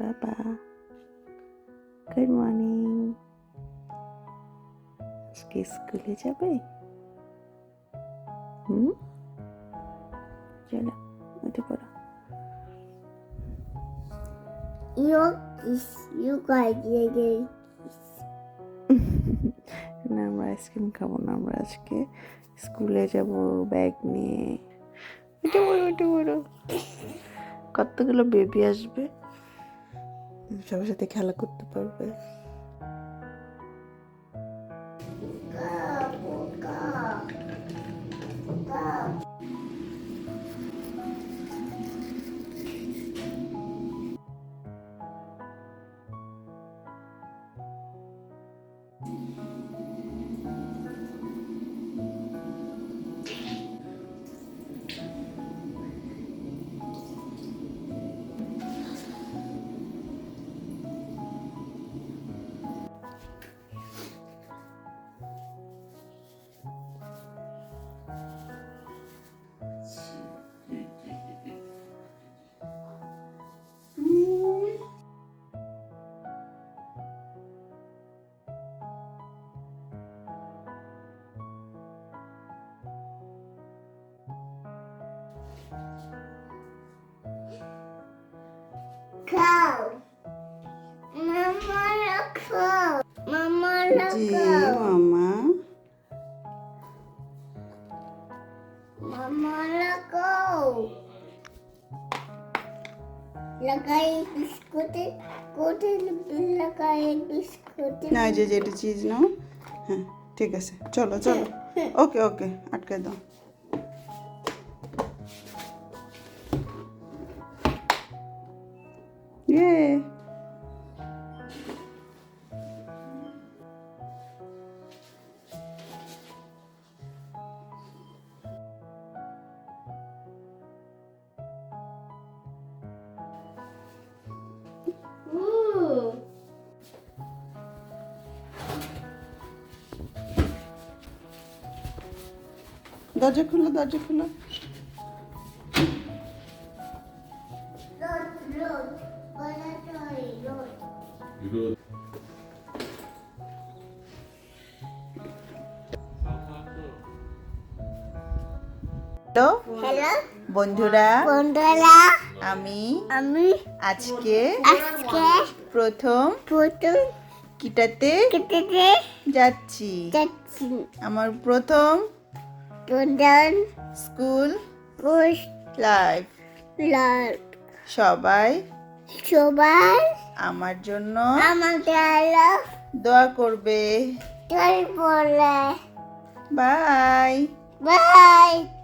বাবা good morning আজকে স্কুলে যাবে? হুম? চলো উঠে পড়ো। You kiss, you guys, guys. না আমরা আইসক্রিম খাব না আমরা আজকে স্কুলে যাব ব্যাগ নিয়ে। উঠে পড়ো উঠে পড়ো। কতগুলো বেবি আসবে? সবার সাথে খেলা করতে পারবে. জি মামা মামা লাগাও লাগাই বিস্কুটে কোটে লাগাই বিস্কুটে না যে যেটা চিজ নাও হ্যাঁ ঠিক আছে চলো চলো। ওকে ওকে আটকে দাও। দরজা খুলো দরজা খুলো। বন্ধুরা বন্ধুরা আমি আমি আজকে আজকে প্রথম প্রথম কিটাতে কেটেতে যাচ্ছি। যাচ্ছি। আমার প্রথম প্রধান স্কুল পোস্ট লাইফ লাভ সবাই সবাই আমার জন্য আমাকে আলো দোয়া করবে। তোর বলে। Bye bye